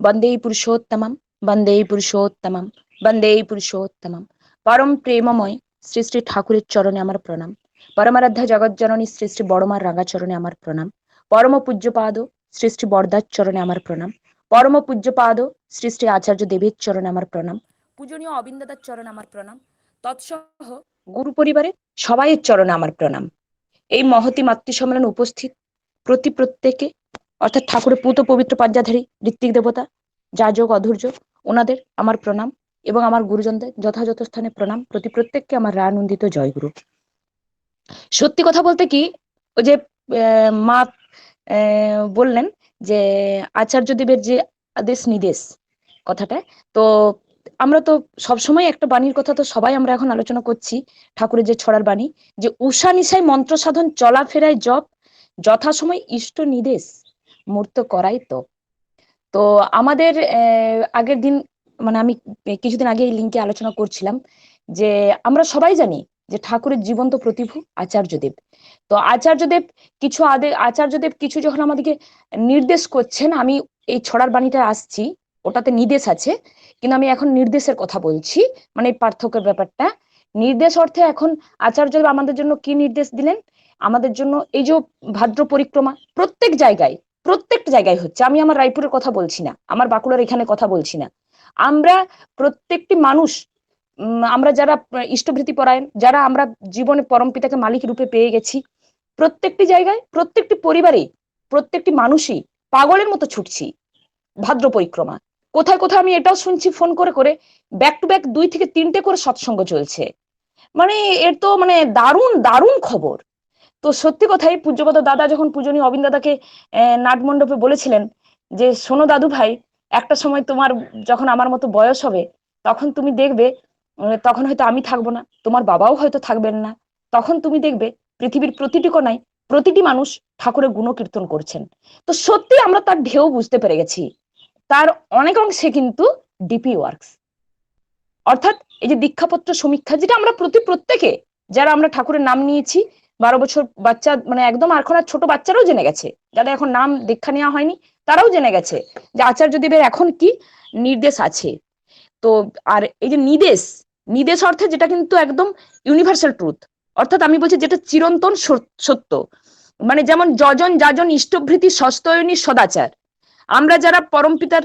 বন্দে পুরুষোত্তমম বন্দে পুরুষোত্তমম বন্দে পুরুষোত্তমম পরম প্রেমময় শ্রী শ্রী ঠাকুরের চরণে আমার প্রণাম পরমারাধ্যা জগৎজননী শ্রী শ্রী বড়মার রাঙাচরণে আমার প্রণাম পরম পূজ্যপাদ শ্রী শ্রী বরদার চরণে আমার প্রণাম পরম পূজ্যপাদ শ্রী শ্রী আচার্য দেবের চরণে আমার প্রণাম পূজনীয় অবিন্দাদার চরণে আমার প্রণাম তৎসহ গুরু পরিবারে সবাইয়ের চরণে আমার প্রণাম এই মহতি মাতৃ সম্মেলন উপস্থিত প্রতি প্রত্যেকে অর্থাৎ ঠাকুরের পুত পবিত্র পাঞ্জাধারী, ঋত্বিক দেবতা যাজক অধৈর্য, ওনাদের আমার প্রণাম এবং আমার গুরুজনদের যথাযথ স্থানে প্রণাম প্রতি প্রত্যেককে আমার রানন্দিত জয়গুরু। সত্যি কথা বলতে কি, ওই যে মা বললেন যে, আচার্য দেবের যে আদেশ নিদেশ কথাটা, তো আমরা তো সবসময় একটা বাণীর কথা তো সবাই আমরা এখন আলোচনা করছি, ঠাকুরের যে ছড়ার বাণী, যে উষা নিশায় মন্ত্র সাধন, চলাফেরায় জপ, যথাসময় ইষ্ট নির্দেশ। মূর্ত করাই তো। তো আমাদের আগের দিন মানে আমি কিছুদিন আগে এই লিঙ্কে আলোচনা করছিলাম যে আমরা সবাই জানি যে ঠাকুরের জীবন্ত প্রতিভু আচার্যদেব তো আচার্যদেব কিছু আদে আচার্যদেব কিছু যখন আমাদেরকে নির্দেশ করছেন, আমি এই ছড়ার বাণীটা আসছি, ওটাতে নির্দেশ আছে, কিন্তু আমি এখন নির্দেশের কথা বলছি মানে এই পার্থক্যের ব্যাপারটা। নির্দেশ অর্থে এখন আচার্য আমাদের জন্য কি নির্দেশ দিলেন? আমাদের জন্য এই যে ভাদ্র পরিক্রমা প্রত্যেক জায়গায় প্রত্যেক জায়গায় হচ্ছে। আমি আমার রায়পুরের কথা বলছি না। আমার বাঁকুড়ার এখানে কথা বলছি না। আমরা প্রত্যেকটি মানুষ আমরা যারা ইষ্টভৃতি পরায়ণ, যারা আমরা জীবনে পরম পিতাকে মালিক রূপে পেয়ে গেছি, প্রত্যেকটি জায়গায়, প্রত্যেকটি পরিবারে, প্রত্যেকটি মানুষই পাগলের মতো ছুটছি। ভাদ্র পরিক্রমা। কোথায় কোথায় আমি এটাও শুনছি ফোন করে করে ব্যাক টু ব্যাক দুই থেকে তিনটে করে সৎসঙ্গ চলছে। মানে এর তো মানে দারুণ দারুণ খবর। তো সত্যি কথাই পূজ্যপদ দাদা যখন পূজনীয় অবিন দাদাকে নাটমণ্ডপে বলেছিলেন যে, শোনো দাদু ভাই, একটা সময় তোমার যখন আমার মতো বয়স হবে, তখন তুমি দেখবে তখন হয়তো আমি থাকব না, তোমার বাবাও হয়তো থাকবেন না। তখন তুমি দেখবে, পৃথিবীর প্রতিটি কোনায় প্রতিটি মানুষ ঠাকুরের গুণকীর্তন করছেন। তো সত্যি আমরা তার ঢেউ বুঝতে পেরে গেছি। তার অনেক অংশে কিন্তু ডিপি ওয়ার্কস অর্থাৎ এই যে দীক্ষাপত্র সমীক্ষা, যেটা আমরা প্রতি প্রত্যেকে, যারা আমরা ঠাকুরের নাম নিয়েছি বারো বছর বাচ্চা মানে একদম এখন আর ছোট বাচ্চারাও জেনে গেছে। যারা এখন নাম দীক্ষা নেওয়া হয়নি, তারাও জেনে গেছে যে আচার্য দেবের এখন কি নির্দেশ আছে। তো, আর এই যে নির্দেশ নির্দেশ অর্থে যেটা কিন্তু একদম ইউনিভার্সাল ট্রুথ অর্থাৎ আমি বলছি যেটা চিরন্তন সত্য। মানে যেমন যজন যাজন ইষ্টভৃতি সস্তয়নী সদাচার। আমরা যারা পরম পিতার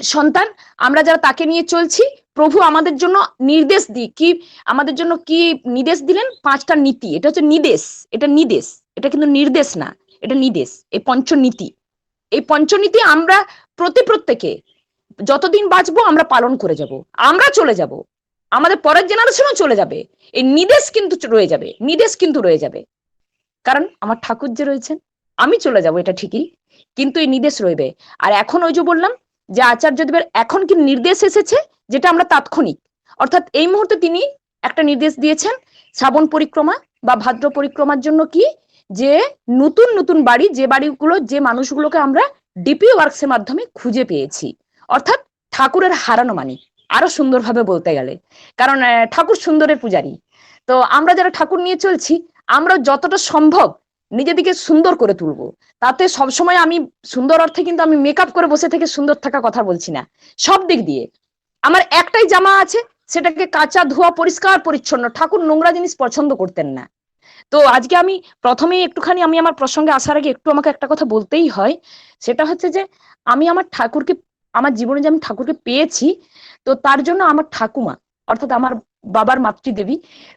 সন্তান, আমরা যারা তাকে নিয়ে চলছি প্রভু আমাদের জন্য নির্দেশ দি, কি আমাদের জন্য কি নির্দেশ দিলেন? পাঁচটা নীতি। এটা হচ্ছে নির্দেশ। এটা নির্দেশ। এটা কিন্তু নির্দেশ না। এটা নির্দেশ। এই পঞ্চনীতি। এই পঞ্চনীতি আমরা প্রতি প্রত্যেকে যতদিন বাঁচবো আমরা পালন করে যাব। আমরা চলে যাব। আমাদের পরের জেনারেশনও চলে যাবে। এই নির্দেশ কিন্তু রয়ে যাবে। নির্দেশ কিন্তু রয়ে যাবে। কারণ আমার ঠাকুর যে রয়েছেন, আমি চলে যাব, এটা ঠিকই। কিন্তু এই নির্দেশ রইবে। আর এখন ওই যে বললাম, যে আচার্যদেবের এখন কি নির্দেশ এসেছে? যেটা আমরা তাৎক্ষণিক। অর্থাৎ এই মুহূর্তে তিনি একটা নির্দেশ দিয়েছেন, শ্রাবণ পরিক্রমা বা ভাদ্র পরিক্রমার জন্য কি? যে নতুন নতুন বাড়ি, যে বাড়িগুলো, যে মানুষগুলোকে আমরা ডিপি ওয়ার্কস এর মাধ্যমে খুঁজে পেয়েছি। অর্থাৎ ঠাকুরের হারানো মানি, আরও সুন্দরভাবে বলতে গেলে। কারণ ঠাকুর সুন্দরের পূজারী। তো আমরা যারা ঠাকুর নিয়ে চলছি, আমরা যতটা সম্ভব নিজেদিকে সুন্দর করে তুলব। তাতে সবসময় আমি সুন্দর অর্থে কিন্তু আমি মেকআপ করে বসে থেকে সুন্দর থাকা কথা বলছি না। সব দিক দিয়ে। আমার একটাই জামা আছে, সেটাকে কাঁচা ধোয়া, পরিষ্কার, পরিচ্ছন্ন। ঠাকুর নোংরা জিনিস পছন্দ করতেন না। তো আজকে আমি প্রথমেই একটুখানি আমি আমার প্রসঙ্গে আসার আগে একটু আমাকে একটা কথা বলতেই হয়। সেটা হচ্ছে যে, আমি আমার ঠাকুরকে, আমার জীবনে যে আমি ঠাকুরকে পেয়েছি, তো তার জন্য আমার ঠাকুমা, অর্থাৎ আমার বাবার মাতৃদেবী,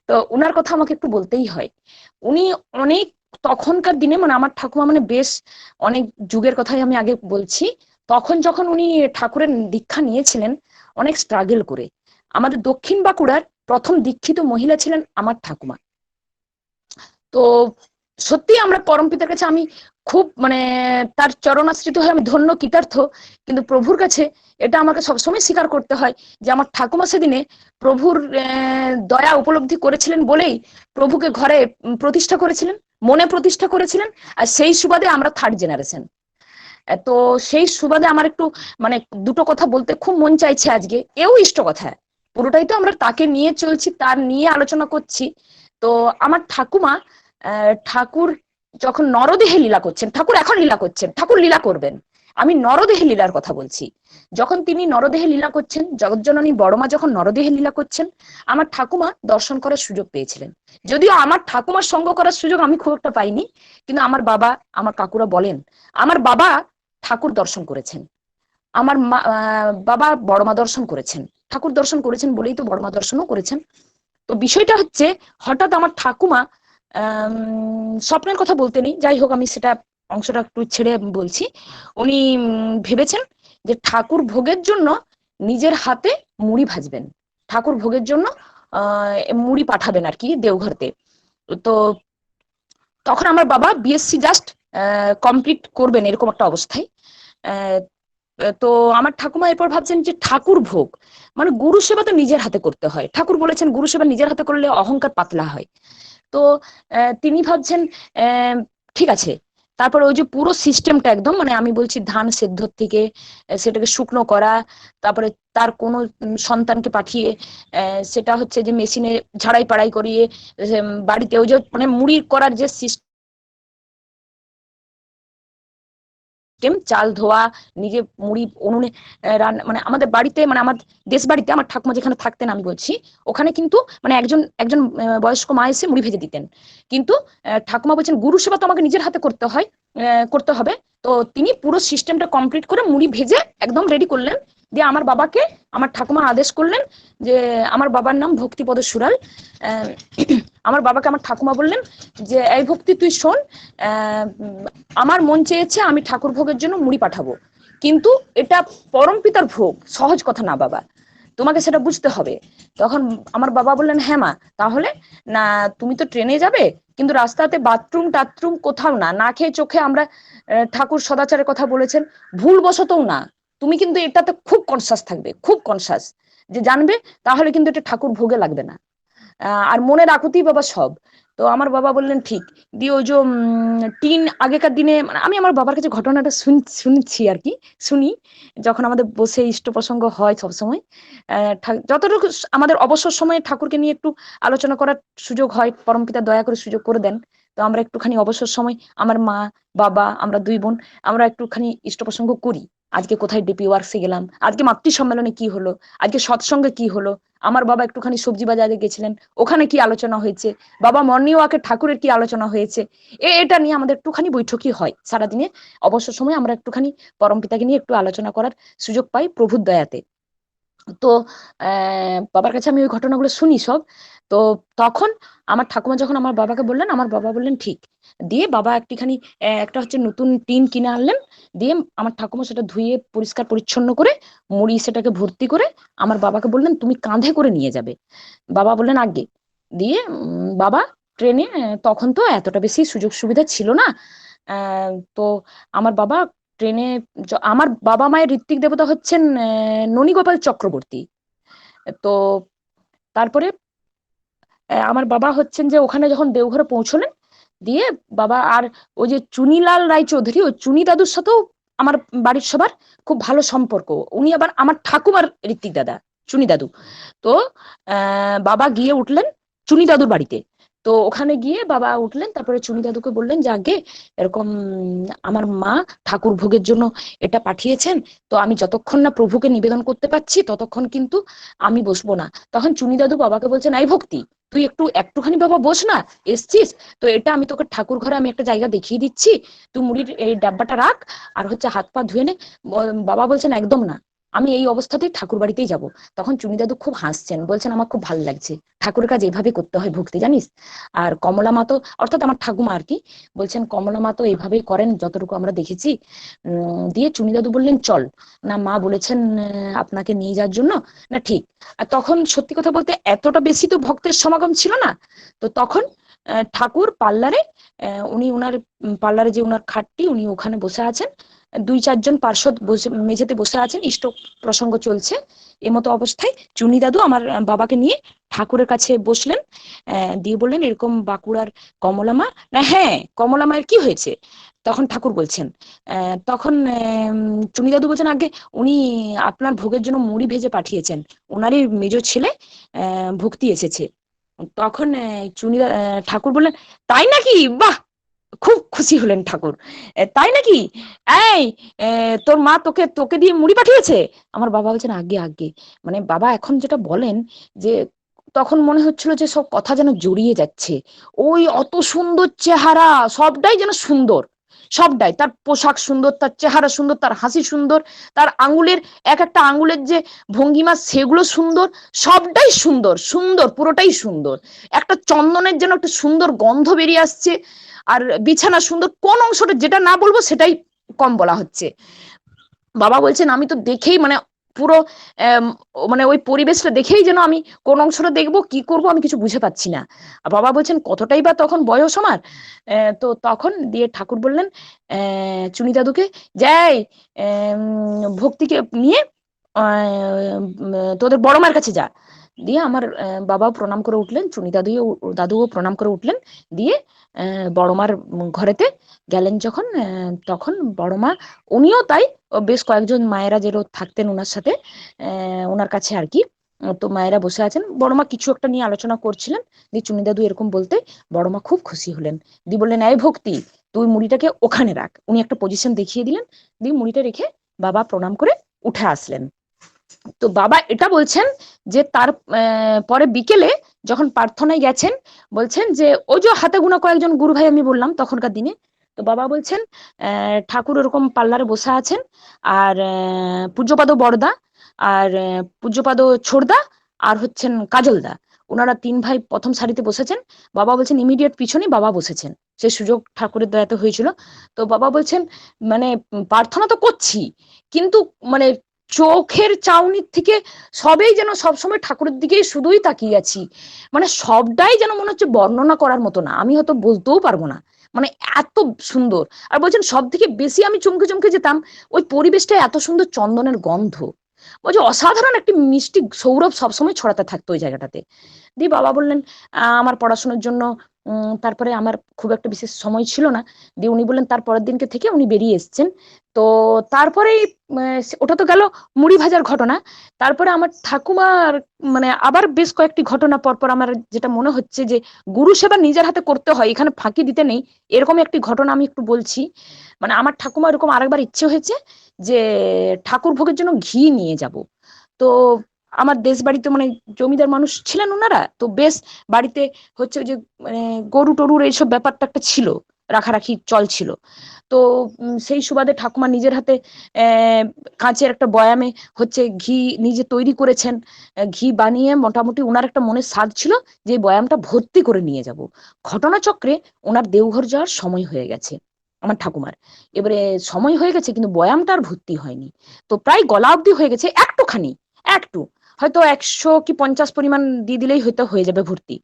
তো ওনার কথা আমাকে একটু বলতেই হয়। উনি অনেক তখনকার দিনে মানে আমার ঠাকুমা মানে বেশ অনেক যুগের কথাই আমি আগে বলছি, তখন যখন উনি ঠাকুরের দীক্ষা নিয়েছিলেন অনেক স্ট্রাগল করে। আমাদের দক্ষিণ বাঁকুড়ার প্রথম দীক্ষিত মহিলা ছিলেন আমার ঠাকুমা। তো সত্যি আমরা পরমপিতার কাছে আমি খুব মানে তার চরণাশ্রিত হয়ে আমি ধন্য, কৃতার্থ। কিন্তু প্রভুর কাছে এটা আমাকে সবসময় স্বীকার করতে হয় যে আমার ঠাকুমা সেদিনে প্রভুর দয়া উপলব্ধি করেছিলেন বলেই প্রভুকে ঘরে প্রতিষ্ঠা করেছিলেন, মনে প্রতিষ্ঠা করেছিলেন। আর সেই সুবাদে আমরা থার্ড জেনারেশন তো সেই সুবাদে আমার একটু মানে দুটো কথা বলতে খুব মন চাইছে আজকে। এও ইষ্ট কথা। পুরোটাই তো আমরা তাকে নিয়ে চলছি, তার নিয়ে আলোচনা করছি। তো আমার ঠাকুমা ঠাকুর যখন নরদেহে লীলা করছেন, ঠাকুর এখন লীলা করছেন, ঠাকুর লীলা করবেন। আমি নরদেহে লীলার কথা বলছি। যখন তিনি নরদেহে লীলা করছেন, জগজ্জননী বড়মা যখন নরদেহে লীলা করছেন, আমার ঠাকুমা দর্শন করার সুযোগ পেয়েছিলেন। যদিও আমার ঠাকুমার সঙ্গ করার সুযোগ আমি খুব একটা পাইনি, কিন্তু আমার বাবা, আমার কাকুরা বলেন, আমার বাবা ঠাকুর দর্শন করেছেন। আমার মা বাবা বড়মা দর্শন করেছেন। ঠাকুর দর্শন করেছেন বলেই তো বড়মা দর্শনও করেছেন। তো বিষয়টা হচ্ছে, হঠাৎ আমার ঠাকুমা স্বপ্নের কথা বলতে নেই। যাই হোক, আমি সেটা অংশটা একটু ছেড়ে বলছি। উনি ভেবেছেন যে ঠাকুর ভোগের জন্য নিজের হাতে মুড়ি ভাজবেন। ঠাকুর ভোগের জন্য মুড়ি পাঠাবেন আর কি দেওঘরতে। তো তখন আমার বাবা বিএসসি জাস্ট কমপ্লিট করবেন এরকম একটা অবস্থায়। তো আমার ঠাকুমা এরপর ভাবছেন যে ঠাকুর ভোগ মানে গুরু সেবা তো নিজের হাতে করতে হয়। ঠাকুর বলেছেন গুরু সেবা নিজের হাতে করলে অহংকার পাতলা হয়। তো তিনি ভাবছেন ঠিক আছে, তারপর ওই যে পুরো সিস্টেমটা একদম মানে আমি বলছি ধান সেদ্ধ থেকে সেটাকে শুকনো করা, তারপরে তার কোনো সন্তানকে পাঠিয়ে সেটা হচ্ছে যে মেশিনে ঝাড়াই পাড়াই করিয়ে বাড়িতে ওই যে মানে মুড়ি করার যে সিস্টেম সিস্টেম চাল ধোয়া, নিজে মুড়ি, উনুনে রান্না মানে আমাদের বাড়িতে মানে আমার দেশ বাড়িতে, আমার ঠাকুমা যেখানে থাকতেন আমি বলছি, ওখানে কিন্তু মানে একজন একজন বয়স্ক মা এসে মুড়ি ভেজে দিতেন। কিন্তু ঠাকুমা বলছেন, গুরু সেবা তো আমাকে নিজের হাতে করতে হয় করতে হবে। তো তিনি পুরো সিস্টেমটা কমপ্লিট করে মুড়ি ভেজে একদম রেডি করলেন। দিয়ে আমার বাবাকে, আমার ঠাকুমা আদেশ করলেন যে, আমার বাবার নাম ভক্তিপদ সুরাল আমার বাবাকে আমার ঠাকুমা বললেন যে, এই ভক্তি তুই শোন আমার মন চেয়েছে আমি ঠাকুর ভোগের জন্য মুড়ি পাঠাবো। কিন্তু এটা পরম পিতার ভোগ, সহজ কথা না বাবা। তোমাকে সেটা বুঝতে হবে। তখন আমার বাবা বললেন হ্যাঁ মা, তাহলে না, তুমি তো ট্রেনে যাবে, কিন্তু রাস্তাতে বাথরুম টাথরুম কোথাও না। না খেয়ে চোখে আমরা ঠাকুর সদাচারের কথা বলেছেন ভুল বশতও না। তুমি কিন্তু এটাতে খুব কনসাস থাকবে, খুব কনসাস যে জানবে, তাহলে কিন্তু এটা ঠাকুর ভোগে লাগবে না। আর মনে রাখতেই বাবা সব। তো আমার বাবা বললেন, ঠিক, দিয়ে ওই যে টিন, আগেকার দিনে মানে আমি আমার বাবার কাছে ঘটনাটা শুনছি আর কি, শুনি, যখন আমাদের বসে ইষ্ট প্রসঙ্গ হয় সবসময় যতটুকু আমাদের অবসর সময়ে ঠাকুরকে নিয়ে একটু আলোচনা করার সুযোগ হয় পরমপিতা দয়া করে সুযোগ করে দেন, তো আমরা একটুখানি অবসর সময়, আমার মা, বাবা, আমরা দুই বোন, আমরা একটুখানি ইষ্ট প্রসঙ্গ করি। আজকে কোথায় ডিপি ওয়ার্কসে গেলাম? আজকে মাতৃ সম্মেলনে কি হলো? আজকে সৎসঙ্গে কি হলো? আমার বাবা একটুখানি সবজি বাজারে গেছিলেন, ওখানে কি আলোচনা হয়েছে? বাবা মর্নিং ওয়াকে ঠাকুরের কি আলোচনা হয়েছে? এ এটা নিয়ে আমাদের একটুখানি বৈঠকই হয়। সারাদিনে অবসর সময় আমরা একটুখানি পরমপিতাকে নিয়ে একটু আলোচনা করার সুযোগ পাই প্রভুর দয়াতে। তো বাবার কাছে আমি ওই ঘটনাগুলো শুনি সব। তো তখন আমার ঠাকুমা যখন আমার বাবাকে বললেন, আমার বাবা বললেন, ঠিক। দিয়ে বাবা একটিখানি একটা হচ্ছে নতুন টিন কিনে আনলেন। দিয়ে আমার ঠাকুমা সেটা ধুয়ে পরিষ্কার পরিচ্ছন্ন করে মুড়ি সেটাকে ভর্তি করে আমার বাবাকে বললেন, তুমি কাঁধে করে নিয়ে যাবে। বাবা বললেন আগে দিয়ে বাবা ট্রেনে তখন তো এতটা বেশি সুযোগ সুবিধা ছিল না। তো আমার বাবা ট্রেনে আমার বাবা মায়ের ঋত্বিক দেবতা হচ্ছেন ননীগোপাল চক্রবর্তী। তো তারপরে আমার বাবা হচ্ছেন যে ওখানে যখন দেওঘরে পৌঁছলেন, দিয়ে বাবা আর ওই যে চুনিলাল রায়চৌধুরী, ওই চুনি দাদুর সাথেও আমার বাড়ির সবার খুব ভালো সম্পর্ক। উনি আবার আমার ঠাকুমার ঋত্বিক দাদা, চুনি দাদু। তো বাবা গিয়ে উঠলেন চুনি দাদুর বাড়িতে। তো ওখানে গিয়ে বাবা উঠলেন, তারপরে চুনি দাদুকে বললেন যে, আগে এরকম আমার মা ঠাকুর ভোগের জন্য এটা পাঠিয়েছেন, তো আমি যতক্ষণ না প্রভুকে নিবেদন করতে পারছি, ততক্ষণ কিন্তু আমি বসবো না। তখন চুনি দাদু বাবাকে বলছেন আই ভক্তি তুই একটু, একটুখানি বাবা বস না, এসছিস? তো এটা আমি তোকে ঠাকুর ঘরে আমি একটা জায়গা দেখিয়ে দিচ্ছি। তুই মুড়ির এই ডাব্বাটা রাখ, আর হচ্ছে হাত পা ধুয়ে নে। বাবা বলছেন একদম না। আমি এই অবস্থাতেই ঠাকুর বাড়িতেই যাব। তখন চুনি দাদু খুব হাসছেন, বলছেন, আমার খুব ভালো লাগছে। ঠাকুরের কাজ এইভাবে করতে হয় ভক্তি, জানিস? আর কমলা মা তো, অর্থাৎ আমার ঠাকুমা আর কি, বলছেন, কমলা মা তো এইভাবেই করেন, যতটুকু আমরা দেখেছি। দিয়ে চুনি দাদু বললেন, চল। না, মা বলেছেন আপনাকে নিয়ে যাওয়ার জন্য? না, ঠিক। আর তখন সত্যি কথা বলতে এতটা বেশি তো ভক্তের সমাগম ছিল না। তো তখন ঠাকুর পার্লারে উনি উনার পার্লারে যে উনার খাটটি, উনি ওখানে বসে আছেন। দুই চারজন পার্শ্বদ বসে, মেঝেতে বসে আছেন, ইষ্ট প্রসঙ্গ চলছে। এমতো অবস্থায় চুনি দাদু আমার বাবাকে নিয়ে ঠাকুরের কাছে বসলেন দিয়ে বললেন, এরকম বাঁকুড়ার কমলামা? না হ্যাঁ কমলামায়ের কি হয়েছে? তখন ঠাকুর বলছেন তখন চুনি দাদু বলছেন, আগে উনি আপনার ভোগের জন্য মুড়ি ভেজে পাঠিয়েছেন। ওনারই মেজ ছেলে ভক্তি এসেছে। তখন চুনি ঠাকুর বললেন, তাই নাকি? বাহ! খুব খুশি হলেন ঠাকুর। তাই নাকি? এই তোর মা তোকে তোকে দিয়ে মুড়ি পাঠিয়েছে? আমার বাবা বলছেন, আগে আগে। মানে বাবা এখন যেটা বলেন যে, তখন মনে হচ্ছিল যে সব কথা যেন জড়িয়ে যাচ্ছে। ওই অত সুন্দর চেহারা, সবটাই যেন সুন্দর। সবটাই। তার পোশাক সুন্দর, তার চেহারা সুন্দর, তার হাসি সুন্দর, তার আঙুলের, এক একটা আঙুলের যে ভঙ্গিমা, সেগুলো সুন্দর, সবটাই সুন্দর সুন্দর, পুরোটাই সুন্দর। একটা চন্দনের যেন একটা সুন্দর গন্ধ বেরিয়ে আসছে, আর বিছানা সুন্দর, কোন অংশটা যেটা না বলব সেটাই কম বলা হচ্ছে। বাবা বলছেন, আমি তো দেখেই মানে পুরো মানে ওই পরিবেশটা দেখেই যেন আমি কোন অংশটা দেখব, কি করব আমি কিছু বুঝে পাচ্ছি না। আর বাবা বলছেন, কতটাই বা তখন বয়স আমার? তো তখন দিয়ে ঠাকুর বললেন চুনি দাদুকে, যাই ভক্তিকে নিয়ে তোদের বড় মার কাছে যা। দিয়ে আমার বাবা প্রণাম করে উঠলেন, চুনি দাদুও দাদুও প্রণাম করে উঠলেন, দিয়ে বড়মার ঘরেতে গেলেন যখন তখন বড়মা উনিও তাই বেশ কয়েকজন মায়েরা যেরকম থাকতেন ওনার সাথে ওনার কাছে আর কি। তো মায়েরা বসে আছেন। বড়মা কিছু একটা নিয়ে আলোচনা করছিলেন। দিয়ে চুনি দাদু এরকম বলতে, বড়মা খুব খুশি হলেন। দি বললেন, এই ভক্তি, তুই মুড়িটাকে ওখানে রাখ। উনি একটা পজিশন দেখিয়ে দিলেন। দিয়ে মুড়িটা রেখে বাবা প্রণাম করে উঠে আসলেন। তো বাবা এটা বলছেন যে তার পরে বিকেলে যখন প্রার্থনায় গেছেন, বলছেন যে, ওই যে হাতে গোনা কয়েকজন গুরু ভাই আমি বললাম তখনকার দিনে তো বাবা বলছেন ঠাকুর ওরকম পাল্লারে বসে আছেন, আর পূজ্যপাদ বড়দা, আর পূজ্যপাদ ছোড়দা আর হচ্ছেন কাজলদা। ওনারা তিন ভাই প্রথম সারিতে বসেছেন। বাবা বলছেন ইমিডিয়েট পিছনে বাবা বসেছেন। সে সুযোগ ঠাকুরের দয়াতে হয়েছিল। তো বাবা বলছেন মানে প্রার্থনা তো করছি, কিন্তু মানে চোখের চাউনির থেকে সবেই যেন সবসময় ঠাকুরের দিকেই শুধুই তাকিয়ে আছি। মানে সবটাই যেন মনে হচ্ছে বর্ণনা করার মতো না। আমি হয়তো বলতেও পারব না। মানে এত সুন্দর। আর বলছেন সব থেকে বেশি আমি চমকে চমকে যেতাম, ওই পরিবেশটা এত সুন্দর চন্দনের গন্ধ। বলছে, অসাধারণ একটি মিষ্টি সৌরভ সবসময় ছড়াতে থাকতো ওই জায়গাটাতে। দিয়ে বাবা বললেন আমার পড়াশোনার জন্য তারপরে আমার খুব একটা বিশেষ সময় ছিল না। দিয়ে উনি বললেন, তার পরের দিনকে থেকে উনি বেরিয়ে এসেছেন। তো তারপরে ওটা তো গেল মুড়ি ভাজার ঘটনা। তারপরে আমার ঠাকুমার মানে আবার বেশ কয়েকটি ঘটনা পরপর আমার যেটা মনে হচ্ছে যে, গুরু সেবা নিজের হাতে করতে হয়, এখানে ফাঁকি দিতে নেই, এরকম একটি ঘটনা আমি একটু বলছি। মানে আমার ঠাকুমা এরকম আরেকবার ইচ্ছে হয়েছে যে ঠাকুর ভোগের জন্য ঘি নিয়ে যাব। তো আমার দেশ বাড়িতে মানে জমিদার মানুষ ছিলেন ওনারা, তো বেশ বাড়িতে হচ্ছে যে মানে গরু টরুর এইসব ব্যাপারটা একটা ছিল, রাখারাখি চল ছিল। তো সেই সুবাদে ঠাকুমা নিজের হাতে কাঁচের একটা বয়ামে হচ্ছে ঘি নিজে তৈরি করেছেন। ঘি বানিয়ে মোটামুটি ওনার একটা মনের স্বাদ ছিল যে বয়ামটা ভর্তি করে নিয়ে যাব। ঘটনাচক্রে ওনার দেওঘর যাওয়ার সময় হয়ে গেছে, আমার ঠাকুমার। এবারে সময় হয়ে গেছে কিন্তু বয়ামটা আর ভর্তি হয়নি। তো প্রায় গলা অবধি হয়ে গেছে একটুখানি, একটু। হয়তো একশো কি পঞ্চাশ পরিমাণ দিয়ে দিলেই হয়তো হয়ে যাবে ভর্তি।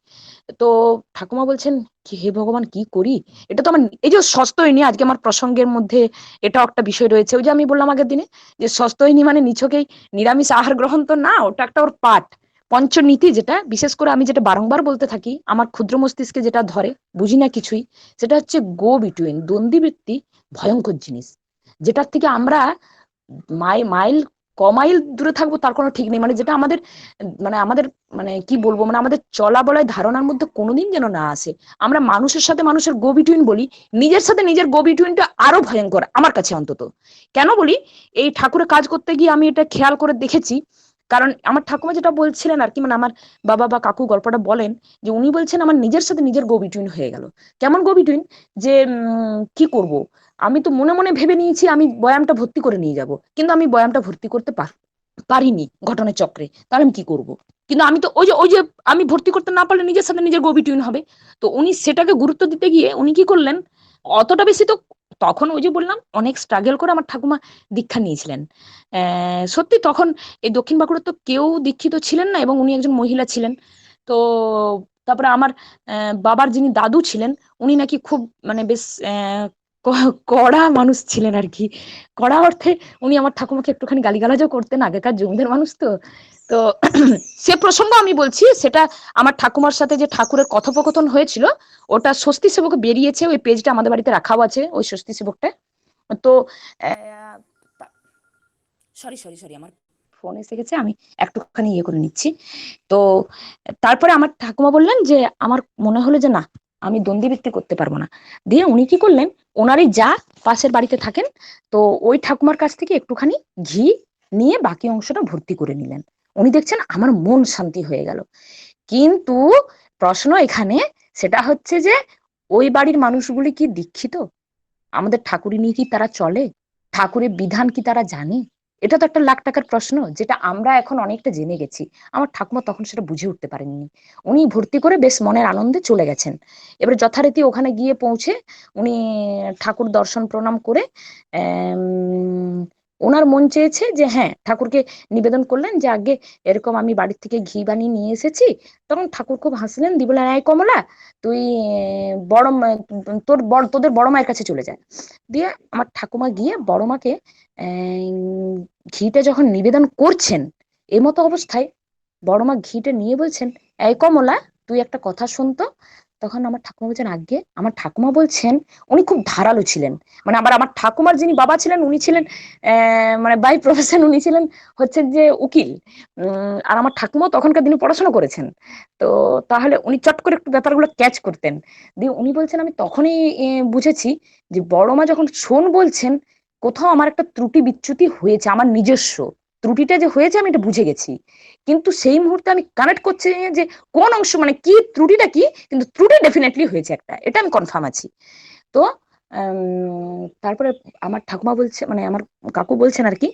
তো ঠাকুমা বলছেন, কি হে ভগবান, কি করি? এটা তো আমার এই যে সস্তয়নি আজকে আমার প্রসঙ্গের মধ্যে এটাও একটা বিষয় রয়েছে। ওই যে আমি বললাম আগের দিনে যে সস্তয়নি মানে নিছকেই নিরামিষ আহার গ্রহণ তো না, ওটা একটা ওর পাঠ। পঞ্চনীতি যেটা, বিশেষ করে আমি যেটা বারংবার বলতে থাকি, আমার ক্ষুদ্র মস্তিষ্কে যেটা ধরে, বুঝি না কিছুই, সেটা হচ্ছে গো বিটুইন দ্বন্দ্বী বৃত্তি ভয়ঙ্কর জিনিস। যেটার থেকে আমরা মাই মাইল কমাইল দূরে থাকব তার কোনো ঠিক নেই। মানে যেটা আমাদের মানে আমাদের মানে কি বলব মানে আমাদের চলা বলায় ধারণার মধ্যে কোনোদিন যেন না আসে। আমরা মানুষের সাথে মানুষের গো বিটুইন বলি, নিজের সাথে নিজের গো বিটুইনটা আরও ভয়ঙ্কর আমার কাছে অন্তত। কেন বলি, এই ঠাকুরের কাজ করতে গিয়ে আমি এটা খেয়াল করে দেখেছি, কারণ আমার ঠাকুমা যেটা বলছিলেন আর কি মানে আমার বাবা বা কাকু গল্পটা বলেন, যে উনি বলছেন, আমার নিজের সাথে নিজের গো বিটুইন হয়ে গেল। কেমন গো বিটুইন যে কি করব? আমি তো মনে মনে ভেবে নিয়েছি আমি বয়ামটা ভর্তি করে নিয়ে যাব। কিন্তু আমি বয়ামটা ভর্তি করতে পার- পারিনি ঘটনার চক্রে। তাহলে আমি কি করব? কিন্তু আমি তো ওই যে ওই যে আমি ভর্তি করতে না পারলে নিজের সাথে নিজের গো বিটুইন হবে। তো উনি সেটাকে গুরুত্ব দিতে গিয়ে উনি কি করলেন, অতটা বেশি তো তখন ওই যে বললাম, অনেক স্ট্রাগল করে আমার ঠাকুমা দীক্ষা নিয়েছিলেন। সত্যি তখন এই দক্ষিণ বাঁকুড়া তো কেউ দীক্ষিত ছিলেন না এবং উনি একজন মহিলা ছিলেন। তো তারপরে আমার বাবার যিনি দাদু ছিলেন, উনি নাকি খুব মানে বেশ কড়া মানুষ ছিলেন আর কি। কড়া অর্থে উনি আমার ঠাকুমাকে একটুখানি গালিগালাজও করতেন, আগেকার জমিদার মানুষ তো। তো সে প্রসঙ্গ আমি বলছি, সেটা আমার ঠাকুমার সাথে যে ঠাকুরের কথোপকথন হয়েছিল, ওটা স্বস্তি সেবক বেরিয়েছে, ওই পেজটা আমাদের বাড়িতে রাখাও আছে, ওই স্বস্তি সেবকটা তো সরি সরি সরি, আমার ফোন এসে গেছে, আমি একটুখানি ইয়ে করে নিচ্ছি। তো, তারপরে আমার ঠাকুমা বললেন যে, আমার মনে হলো যে না আমি দ্বন্দ্বিবৃত্তি করতে পারব না। দিয়ে উনি কি করলেন? ওনারই যা পাশের বাড়িতে থাকেন, তো ওই ঠাকুমার কাছ থেকে একটুখানি ঘি নিয়ে বাকি অংশটা ভর্তি করে নিলেন। উনি দেখছেন আমার মন শান্তি হয়ে গেল। কিন্তু প্রশ্ন এখানে, সেটা হচ্ছে যে ওই বাড়ির মানুষগুলি কি দীক্ষিত? আমাদের ঠাকুরিনী কি তারা চলে? ঠাকুরের বিধান কি তারা জানে? এটা তো একটা লাখ টাকার প্রশ্ন, যেটা আমরা এখন অনেকটা জেনে গেছি। আমার ঠাকুমা তখন সেটা বুঝে উঠতে পারেননি। উনি ভর্তি করে বেশ মনের আনন্দে চলে গেছেন। এবার যথারীতি ওখানে গিয়ে পৌঁছে উনি ঠাকুর দর্শন প্রণাম করে ওনার মন চেয়েছে যে হ্যাঁ ঠাকুরকে নিবেদন করলেন যে, আগে এরকম আমি বাড়ির থেকে ঘি বানিয়ে নিয়ে এসেছি। তখন ঠাকুর খুব হাসলেন দি বললেন এই কমলা, তুই বড় তোর বড়, তোদের বড় মায়ের কাছে চলে যায়। দিয়ে আমার ঠাকুমা গিয়ে বড় মাকে ঘিটা যখন নিবেদন করছেন এই মতো অবস্থায় বড় মা ঘিটা নিয়ে বলছেন, এই কমলা, তুই একটা কথা শুনতো তখন আমার ঠাকুমা বলছেন আগে আমার ঠাকুমা বলছেন, উনি খুব ধারালো ছিলেন। মানে আবার আমার ঠাকুমার যিনি বাবা ছিলেন, উনি ছিলেন মানে বাই প্রফেশন উনি ছিলেন হচ্ছে যে উকিল। আর আমার ঠাকুমাও তখনকার দিনে পড়াশোনা করেছেন। তো তাহলে উনি চট করে একটু ব্যাপারগুলো ক্যাচ করতেন। দিয়ে উনি বলছেন, আমি তখনই বুঝেছি যে বড় মা যখন শোন বলছেন, কোথাও আমার একটা ত্রুটি বিচ্যুতি হয়েছে, আমার নিজস্ব। ত্রুটিটা যে হয়েছে, আমি এটা বুঝে গেছি। কিন্তু সেই মুহূর্তে আমি কানেক্ট করছি যে কোন অংশ মানে কি ত্রুটিটা কি, কিন্তু ত্রুটি ডেফিনেটলি হয়েছে একটা। এটা আমি কনফার্ম আছি। তো তারপরে আমার ঠাকুমা বলছে মানে আমার কাকু বলছেন আর কি,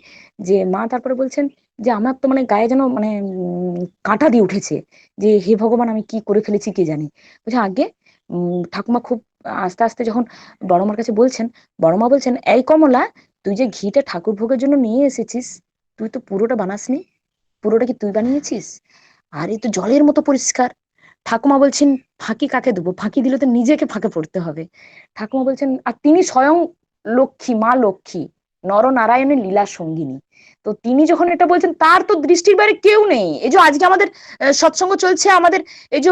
যে মা তারপরে বলছেন যে আমার তো মানে গায়ে যেন মানে কাঁটা দিয়ে উঠেছে, যে হে ভগবান আমি কি করে ফেলেছি কে জানি। বলছে, আগে ঠাকুমা খুব আস্তে আস্তে যখন বড়মার কাছে বলছেন, বড়মা বলছেন, এই কমলা, তুই যে ঘিটা ঠাকুর ভোগের জন্য নিয়ে এসেছিস, তুই তো পুরোটা বানাসনি? পুরোটা কি তুই বানিয়েছিস? আর এই তো জলের মতো পরিষ্কার। ঠাকুমা বলছেন, ফাঁকি কাকে দেবো? ফাঁকি দিলে তো নিজেকে ফাঁকে পড়তে হবে। ঠাকুমা বলছেন, আর তিনি স্বয়ং লক্ষ্মী, মা লক্ষ্মী, নরনারায়ণের লীলা সঙ্গিনী। তো তিনি যখন এটা বলছেন, তার তো দৃষ্টির বাইরে কেউ নেই। এই যে আজকে আমাদের সৎসঙ্গ চলছে, আমাদের এই যে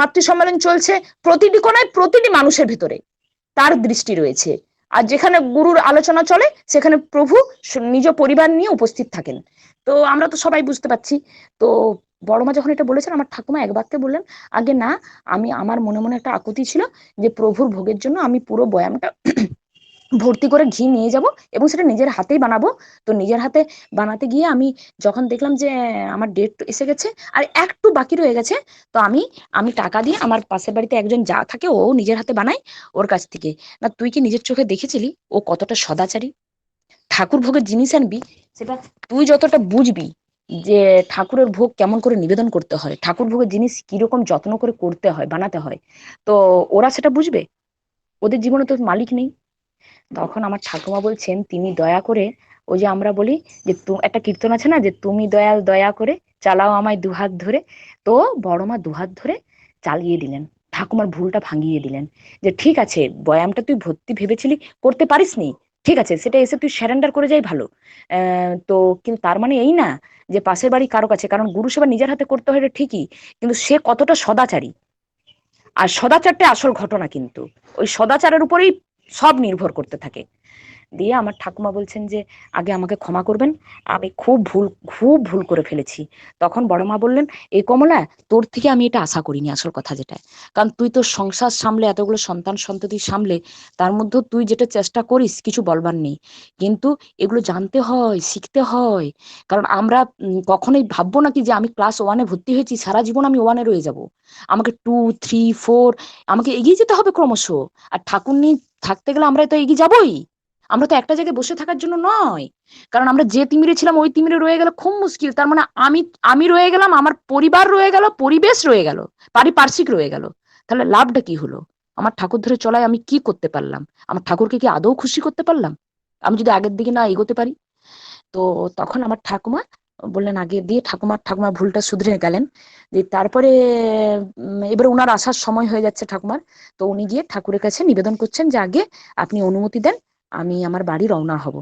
মাতৃ সম্মেলন চলছে, প্রতিটি কোনায় প্রতিটি মানুষের ভেতরে তার দৃষ্টি রয়েছে। আর যেখানে গুরুর আলোচনা চলে, সেখানে প্রভু নিজ পরিবার নিয়ে উপস্থিত থাকেন। তো আমরা তো সবাই বুঝতে পারছি। তো বড় মা যখন এটা বলেছেন, আমার ঠাকুমা এক বাক্যে বললেন, আগে না, আমি, আমার মনে মনে একটা আকুতি ছিল যে প্রভুর ভোগের জন্য আমি পুরো বয়ামটা ভর্তি করে ঘি নিয়ে যাব এবং সেটা নিজের হাতেই বানাবো। তো নিজের হাতে বানাতে গিয়ে আমি যখন দেখলাম যে আমার ডেট এসে গেছে, আর একটু বাকি রয়ে গেছে, তো আমি আমি টাকা দিয়ে আমার পাশের বাড়িতে একজন যা থাকে ও নিজের হাতে বানায় ওর কাছ থেকে। না, তুই কি নিজের চোখে দেখেছিলি? ও কতটা সদাচারী? ঠাকুর ভোগের জিনিস আনবি, সেটা তুই যতটা বুঝবি যে ঠাকুরের ভোগ কেমন করে নিবেদন করতে হয় ঠাকুর ভোগের জিনিস কীরকম যত্ন করে করতে হয়, বানাতে হয়, তো ওরা সেটা বুঝবে? ওদের জীবনে তো মালিক নেই। তখন আমার ঠাকুমা বলছেন, তিনি দয়া করে ওই যে আমরা বলি যে একটা কীর্তন আছে না, যে তুমি দয়াল দয়া করে চালাও আমায় দুহাত ধরে। তো বড় মা দুহাত ধরে চালিয়ে দিলেন, ঠাকুমার ভুলটা ভাঙিয়ে দিলেন, যে ঠিক আছে বয়ামটা তুই ভর্তি ভেবেছিলি, করতে পারিস নি ঠিক আছে, সেটা এসে তুই স্যারেন্ডার করে যাই ভালো। তো কিন্তু তার মানে এই না যে পাশের বাড়ি কারও কাছে, কারণ গুরু সেবা নিজের হাতে করতে হয় ঠিকই, কিন্তু সে কতটা সদাচারী। আর সদাচারটা আসল ঘটনা কিন্তু। ওই সদাচারের উপরেই সব নির্ভর করতে থাকে। দিয়ে আমার ঠাকুমা বলছেন যে, আগে আমাকে ক্ষমা করবেন। আমি খুব ভুল খুব ভুল করে ফেলেছি। তখন বড় মা বললেন এই কমলা, তোর থেকে আমি এটা আশা করিনি, আসল কথা যেটা। কারণ তুই তোর সংসার সামলে, এতগুলো সন্তান সন্ততি সামলে, তার মধ্যে তুই যেটা চেষ্টা করিস, কিছু বলবার নেই। কিন্তু এগুলো জানতে হয়, শিখতে হয়। কারণ আমরা কখনোই ভাববো নাকি যে, আমি ক্লাস ওয়ানে ভর্তি হয়েছি, সারা জীবন আমি ওয়ানে রয়ে যাব। আমাকে টু থ্রি ফোর আমাকে এগিয়ে যেতে হবে ক্রমশ। আর ঠাকুর নিয়ে থাকতে গেলে আমরা তো এগিয়ে যাবই। আমরা তো একটা জায়গায় বসে থাকার জন্য নয়। কারণ আমরা যে তিমিরে ছিলাম, ওই তিমিরে রয়ে গেল খুব মুশকিল। তার মানে আমি আমি রয়ে গেলাম, আমার পরিবার রয়ে গেল, পরিবেশ রয়ে গেল, পারিপার্শ্বিক রয়ে গেল। তাহলে লাভটা কি হলো? আমার ঠাকুর ধরে চলায় আমি কি করতে পারলাম? আমার ঠাকুরকে কি আদৌ খুশি করতে পারলাম? আমি যদি আগের দিকে না এগোতে পারি? তো তখন আমার ঠাকুমা বললেন, আগে দিয়ে ঠাকুমার, ঠাকুমা ভুলটা শুধরে গেলেন। যে তারপরে এবার ওনার আসার সময় হয়ে যাচ্ছে ঠাকুমার। তো উনি গিয়ে ঠাকুরের কাছে নিবেদন করছেন যে, আগে আপনি অনুমতি দেন আমি আমার বাড়ি রওনা হব।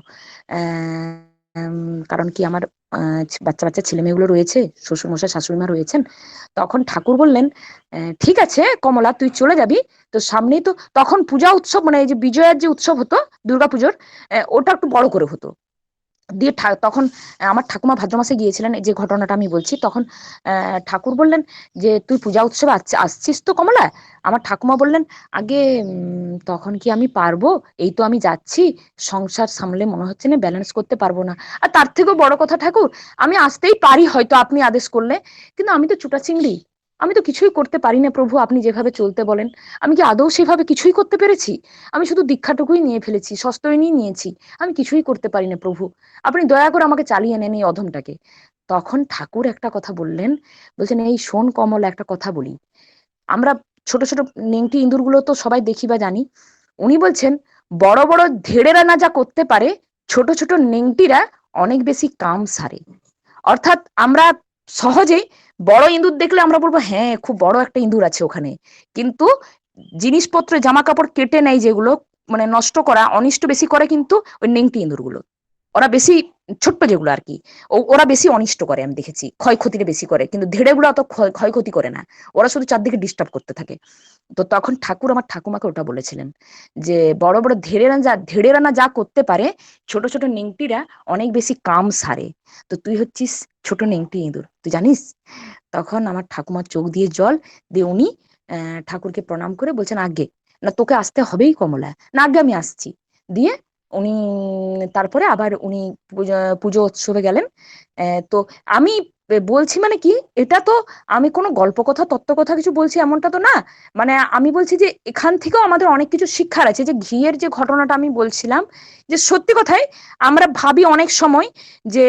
কারণ কি আমার বাচ্চা বাচ্চা ছেলে মেয়েগুলো রয়েছে শ্বশুর মশাই শাশুড়ি মা রয়েছেন, তখন ঠাকুর বললেন ঠিক আছে কমলা, তুই চলে যাবি। তো সামনেই তো তখন পূজা উৎসব মানে এই যে বিজয়ার যে উৎসব হতো, দুর্গাপুজোর ওটা একটু বড় করে হতো। দিয়ে তখন আমার ঠাকুমা ভাদ্র মাসে গিয়েছিলেন, যে ঘটনাটা আমি বলছি, তখন ঠাকুর বললেন যে, তুই পূজা উৎসবে আসছিস তো কমলা? আমার ঠাকুমা বললেন, আগে তখন কি আমি পারব? এই তো আমি যাচ্ছি, সংসার সামলে মনে হচ্ছে না ব্যালেন্স করতে পারব না। আর তার থেকেও বড় কথা ঠাকুর, আমি আসতেই পারি হয়তো আপনি আদেশ করলে, কিন্তু আমি তো চুটা চিংড়ি। আমি তো কিছুই করতে পারি না, প্রভু, আপনি যেভাবে চলতে বলেন। আমি কি আদৌ সেভাবে কিছুই করতে পেরেছি? আমি শুধু দীক্ষাটুকুই নিয়ে ফেলেছি সস্তরিণী নিয়েছি। আমি কিছুই করতে পারি না, প্রভু। আপনি দয়া করে আমাকে চালিয়ে নেন এই অধমটাকে। তখন ঠাকুর একটা কথা বললেন, বলছেন, এই শোন কমল, একটা কথা বলি। আমরা ছোট ছোট নেংটি ইঁদুরগুলো তো সবাই দেখি বা জানি। উনি বলছেন, বড় বড় ধেড়েরা না যা করতে পারে, ছোট ছোট নেংটিরা অনেক বেশি কাম সারে। অর্থাৎ আমরা সহজেই বড় ইঁদুর দেখলে আমরা বলব হ্যাঁ খুব বড় একটা ইঁদুর আছে ওখানে। কিন্তু জিনিসপত্র জামা কাপড় কেটে নেয় যেগুলো মানে নষ্ট করা, অনিষ্ট বেশি করে কিন্তু ওই নেংটি ইঁদুরগুলো। ওরা বেশি ছোট্ট যেগুলো আর কি ওরা বেশি অনিষ্ট করে আমি দেখেছি, ক্ষয়ক্ষতিটা বেশি করে, কিন্তু ধেড়েগুলো অত ক্ষয়ক্ষতি করে না, ওরা শুধু চারদিকে ডিস্টার্ব করতে থাকে। তো তখন ঠাকুর আমার ঠাকুমাকে ওটা বলেছিলেন যে, বড় বড় ধেড়েরা যা ধেড়েরা না যা করতে পারে, ছোট ছোট নেংটিরা অনেক বেশি কাম সারে। তো তুই হচ্ছিস ছোট নেংটি ইঁদুর, তুই জানিস? তখন আমার ঠাকুমার চোখ দিয়ে জল দিয়ে উনি ঠাকুরকে প্রণাম করে বলছেন আগে না তোকে আসতে হবেই কমলা, না আগে আমি আসছি। দিয়ে উনি, তারপরে আবার উনি পুজো উৎসবে গেলেন। তো আমি বলছি মানে কি, এটা তো আমি কোনো গল্প কথা তত্ত্ব কথা কিছু বলছি এমনটা তো না। মানে আমি বলছি যে এখান থেকেও আমাদের অনেক কিছু শিক্ষার আছে। যে ঘিয়ের যে ঘটনাটা আমি বলছিলাম, যে সত্যি কথাই আমরা ভাবি অনেক সময় যে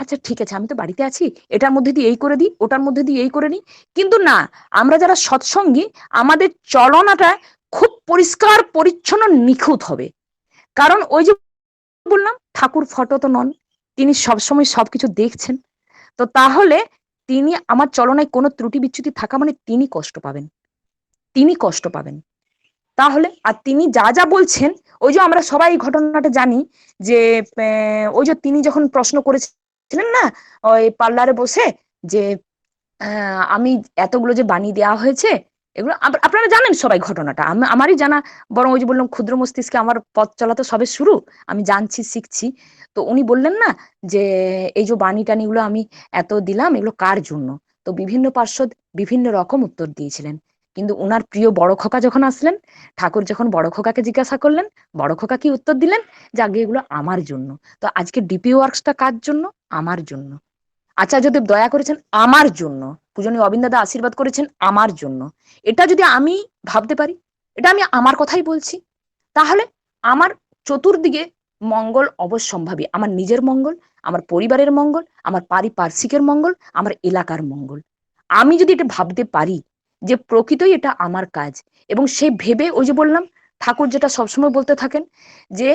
আচ্ছা ঠিক আছে, আমি তো বাড়িতে আছি, এটার মধ্যে দিয়ে এই করে দিই, ওটার মধ্যে দিয়ে এই করে নিই। কিন্তু না, আমরা যারা সৎসঙ্গী, আমাদের চলনাটা খুব পরিষ্কার, পরিচ্ছন্ন, নিখুঁত হবে। কারণ ওই যে বললাম, ঠাকুর ফটো তো নন, তিনি সবসময় সবকিছু দেখছেন। তো তাহলে তিনি আমার চলনায় কোনো ত্রুটি বিচ্যুতি থাকা মানে তিনি কষ্ট পাবেন। তিনি কষ্ট পাবেন। তাহলে আর তিনি যা যা বলছেন, ওই যে আমরা সবাই এই ঘটনাটা জানি যে ওই যে তিনি যখন প্রশ্ন করেছিলেন না, ওই পার্লারে বসে যে আমি এতগুলো যে বানিয়ে দেওয়া হয়েছে এগুলো আপনারা জানেন সবাই ঘটনাটা। আমারই জানা, বরং ওই যে বললাম ক্ষুদ্র মস্তিষ্কে আমার পথ চলা তো সবে শুরু, আমি জানছি, শিখছি। তো উনি বললেন না যে, এই যে বাণী টানিগুলো আমি এত দিলাম, এগুলো কার জন্য? তো বিভিন্ন পার্শ্বদ বিভিন্ন রকম উত্তর দিয়েছিলেন। কিন্তু উনার প্রিয় বড় খোকা যখন আসলেন, ঠাকুর যখন বড় খোকাকে জিজ্ঞাসা করলেন, বড় খোকা কি উত্তর দিলেন? যে আগে এগুলো আমার জন্য। তো আজকে ডিপি ওয়ার্কসটা কার জন্য? আমার জন্য। আচার্যদেব দয়া করেছেন, আমার জন্য। পূজনীয় অবিন্দাদা আশীর্বাদ করেছেন আমার জন্য। এটা যদি আমি ভাবতে পারি, এটা আমি আমার কথাই বলছি। তাহলে আমার চতুর্দিকে মঙ্গল অবশ্যম্ভাবী। আমার নিজের মঙ্গল, আমার পরিবারের মঙ্গল, আমার পারিপার্শ্বিকের মঙ্গল, আমার এলাকার মঙ্গল। আমি যদি এটা ভাবতে পারি যে প্রকৃতই এটা আমার কাজ, এবং সে ভেবে ওই যে বললাম, ঠাকুর যেটা সবসময় বলতে থাকেন যে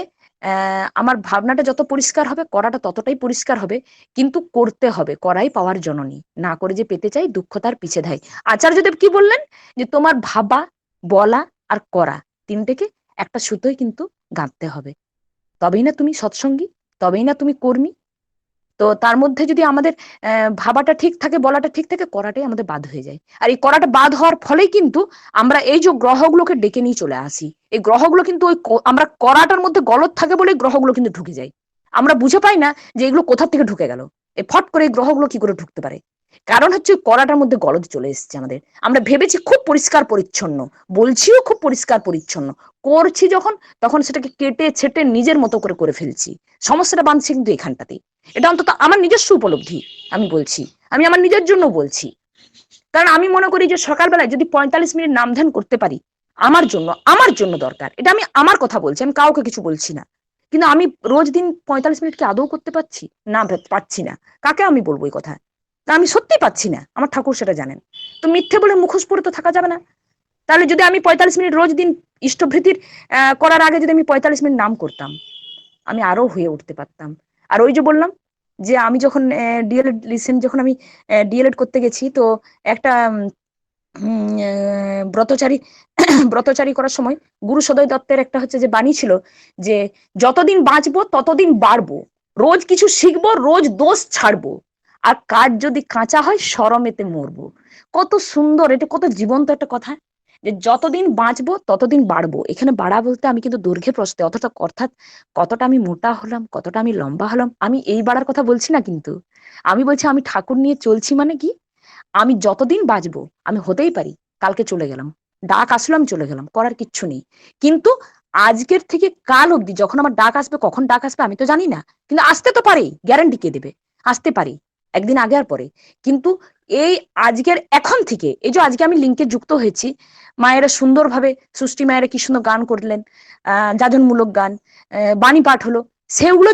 আমার ভাবনাটা যত পরিষ্কার হবে, করাটা ততটাই পরিষ্কার হবে। কিন্তু করতে হবে, করাই পাওয়ার জননী। না করে যে পেতে চাই, দুঃখ তার পিছে ধায়। আচার্যদেব কি বললেন? যে তোমার ভাবা, বলা আর করা তিনটেকে একটা সুতোই কিন্তু গাঁথতে হবে। তবেই না তুমি সৎসঙ্গী, তবেই না তুমি কর্মী। তো তার মধ্যে যদি আমাদের ভাবাটা ঠিক থাকে, বলাটা ঠিক থাকে, করাটাই আমাদের বাদ হয়ে যায়। আর এই করাটা বাদ হওয়ার ফলেই কিন্তু আমরা এই যে গ্রহগুলোকে ডেকে নিয়ে চলে আসি। এই গ্রহগুলো কিন্তু ওই আমরা করাটার মধ্যে গলত থাকে বলে গ্রহগুলো কিন্তু ঢুকে যায়। আমরা বুঝে পাই না যে এগুলো কোথা থেকে ঢুকে গেল। এই ফট করে এই গ্রহগুলো কি করে ঢুকতে পারে? কারণ হচ্ছে করাটার মধ্যে গলদ চলে এসছে আমাদের। আমরা ভেবেছি খুব পরিষ্কার পরিচ্ছন্ন। বলছিও খুব পরিষ্কার পরিচ্ছন্ন। করছি যখন, তখন সেটাকে কেটে ছেটে নিজের মতো করে করে ফেলছি। সমস্যাটা বাঁধছি কিন্তু এখানটাতেই। এটা অন্তত আমার নিজস্ব উপলব্ধি, আমি বলছি। আমি আমার নিজের জন্য বলছি। কারণ আমি মনে করি যে সকালবেলায় যদি পঁয়তাল্লিশ মিনিট নাম ধ্যান করতে পারি আমার জন্য আমার জন্য দরকার। এটা আমি আমার কথা বলছি, আমি কাউকে কিছু বলছি না। কিন্তু আমি রোজ দিন পঁয়তাল্লিশ মিনিট কি আদৌ করতে পারছি? না পাচ্ছি না। কাকে আমি বলব এই কথা? তা আমি সত্যি পাচ্ছি না। আমার ঠাকুর সেটা জানেন। তো মিথ্যে বলে মুখোশ পরে তো থাকা যাবে না। তাহলে যদি আমি পঁয়তাল্লিশ মিনিট রোজ দিন ইষ্টভৃতির করার আগে যদি আমি পঁয়তাল্লিশ মিনিট নাম করতাম, আমি আরও হয়ে উঠতে পারতাম। আর ওই যে বললাম যে আমি যখন ডিএলএড রিসেন্ট যখন আমি ডিএলএড করতে গেছি, তো একটা ব্রতচারী ব্রতচারী করার সময় গুরু সদয় দত্তের একটা হচ্ছে যে বাণী ছিল যে যতদিন বাঁচবো, ততদিন বাড়বো। রোজ কিছু শিখব, রোজ দোষ ছাড়বো। আর কাজ যদি কাঁচা হয়, সরমেতে মরবো। কত সুন্দর, এটা কত জীবন্ত একটা কথা যে যতদিন বাঁচবো, ততদিন বাড়বো। এখানে বাড়া বলতে আমি কিন্তু দৈর্ঘ্যে প্রস্তে অথচ অর্থাৎ কতটা আমি মোটা হলাম, কতটা আমি লম্বা হলাম, আমি এই বাড়ার কথা বলছি না কিন্তু। আমি বলছি, আমি ঠাকুর নিয়ে চলছি মানে কি? আমি যতদিন বাঁচবো, আমি হতেই পারি, কালকে চলে গেলাম। ডাক আসলো, আমি চলে গেলাম, করার কিচ্ছু নেই। কিন্তু আজকের থেকে কাল অব্দি যখন আমার ডাক আসবে, কখন ডাক আসবে আমি তো জানি না। কিন্তু আসতে তো পারি গ্যারান্টি কে দেবে? আসতে পারি, একদিন আগে আর পরে। কিন্তু এই আজকের এখন থেকে, এই যে আজকে আমি লিঙ্কে যুক্ত হয়েছি, মায়েরা সুন্দরভাবে সৃষ্টি মায়েরা কি সুন্দর গান করলেন, আহ, যাজনমূলক গান বাণী পাঠ হলো, সেগুলো